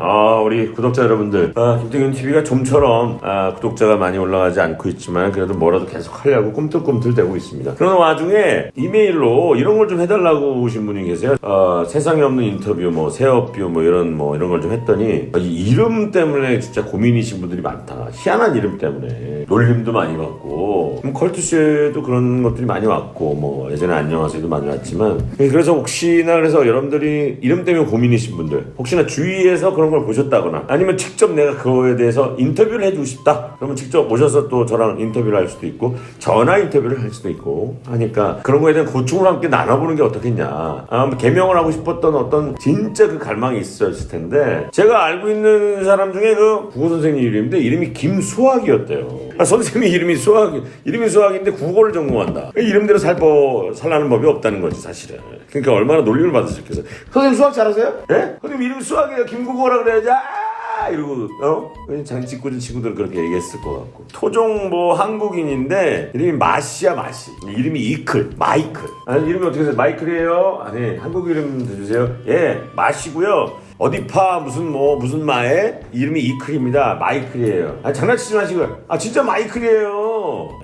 아 우리 구독자 여러분들. 아, 김태균 TV가 좀처럼 아, 구독자가 많이 올라가지 않고 있지만 그래도 뭐라도 계속 하려고 꿈틀꿈틀 대고 있습니다. 그런 와중에 이메일로 이런 걸 좀 해달라고 오신 분이 계세요. 어, 세상에 없는 인터뷰 뭐 새업뷰 뭐 이런 뭐 이런 걸 좀 했더니 아, 이 이름 때문에 진짜 고민이신 분들이 많다. 희한한 이름 때문에. 놀림도 많이 받고. 컬투쇼에도 그런 것들이 많이 왔고 뭐 예전에 안녕하세요도 많이 왔지만. 예, 그래서 혹시나 그래서 여러분들이 이름 때문에 고민이신 분들 혹시나 주위에 서 그런 걸 보셨다거나 아니면 직접 내가 그거에 대해서 인터뷰를 해주고 싶다. 그러면 직접 오셔서 또 저랑 인터뷰를 할 수도 있고 전화 인터뷰를 할 수도 있고 하니까 그런 거에 대한 고충을 함께 나눠보는 게 어떻겠냐. 아, 뭐 개명을 하고 싶었던 어떤 진짜 그 갈망이 있었을 텐데 제가 알고 있는 사람 중에 그 국어 선생님 이름인데 이름이 김수학이었대요. 아, 선생님 이름이 수학 이름이 수학인데 국어를 전공한다. 이름대로 살법 살라는 법이 없다는 거지 사실은. 그러니까 얼마나 놀림을 받으셨겠어요. 선생님 수학 잘하세요? 예? 선생님 이름이 수학이에요 김국 어라 그래야지 아 이러고 어? 장치꾸준 친구들 그렇게 얘기했을 것 같고. 토종 뭐 한국인인데 이름이 마시야 마시. 이름이 이클 마이클. 아 이름이 어떻게 되세요? 마이클이에요? 아니 한국 이름 주세요. 예 마시고요. 어디파 무슨 뭐 무슨 마에 이름이 이클입니다. 마이클이에요. 아 장난치지 마시고요. 아 진짜 마이클이에요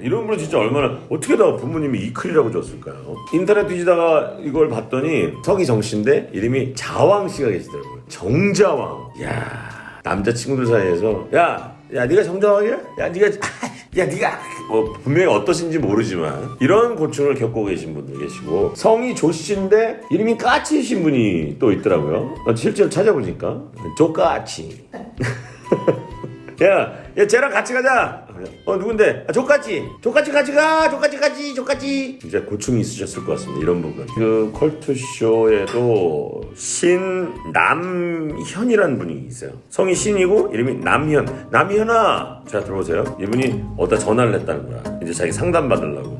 이런 분은 진짜 얼마나 어떻게 다 부모님이 이클이라고 줬을까요 인터넷 뒤지다가 이걸 봤더니 성이 정씨인데 이름이 자왕 씨가 계시더라고요 정자왕 이야 남자 친구들 사이에서 야, 야 네가 정정하게? 야 네가 야 네가 뭐 분명히 어떠신지 모르지만 이런 고충을 겪고 계신 분들 계시고 성이 조씨인데 이름이 까치이신 분이 또 있더라고요. 어, 실제로 찾아보니까 조까치. 야, 야 쟤랑 같이 가자. 어 누군데? 아, 조까치. 조까치 같이 가. 조까치 같이. 조까치. 진짜 고충이 있으셨을 것 같습니다. 이런 부분. 그 컬투 쇼에도 신남현이라는 분이 있어요. 성이 신이고 이름이 남현. 남현아. 자 들어보세요. 이분이 어디다 전화를 했다는 거야. 이제 자기 상담 받으려고.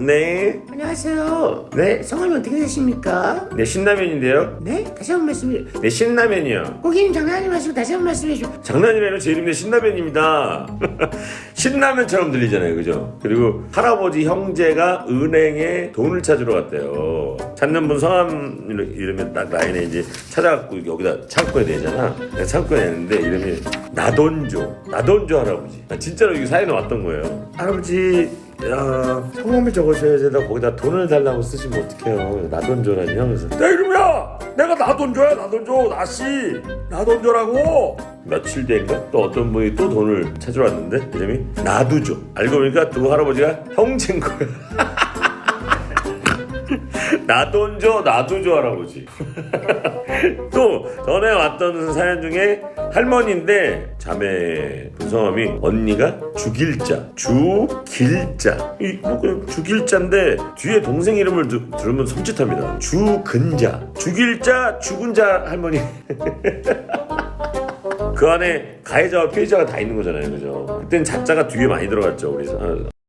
네. 안녕하세요. 네. 성함이 어떻게 되십니까? 네 신라면인데요. 네? 다시 한 번 말씀해. 네 신라면이요. 고객님 장난하지 마시고 다시 한 번 말씀해 주. 장난이라면 제 이름이 신라면입니다. 신라면처럼 들리잖아요, 그죠? 그리고 할아버지 형제가 은행에 돈을 찾으러 갔대요. 찾는 분 성함 이름이 딱 라인에 이제 찾아갖고 여기다 창고에 내잖아. 내가 창고에 내는데 이름이 나돈조, 나돈조 할아버지. 아, 진짜로 이게 사연에 왔던 거예요. 할아버지. 야, 성함을 적으셔야 되다 거기다 돈을 달라고 쓰시면 어떡해요? 나돈조라니 하면서 내 이름이야! 내가 나돈조야 나돈조 나씨! 나돈조라고! 며칠 뒤인가? 또 어떤 분이 또 돈을 찾으러 왔는데 이름이 나두조. 알고 보니까 두 할아버지가 형제인 거야 나돈조 나두조 할아버지. 또 전에 왔던 사연 중에 할머니인데 자매 분성함이 언니가 죽일자 주길자. 이뭐 그냥 죽일자인데 뒤에 동생 이름을 드, 들으면 섬찟합니다. 주근자. 죽일자 죽은자 할머니. 그 안에 가해자와 피해자가 다 있는 거잖아요 그죠? 그땐 자자가 뒤에 많이 들어갔죠 우리 사-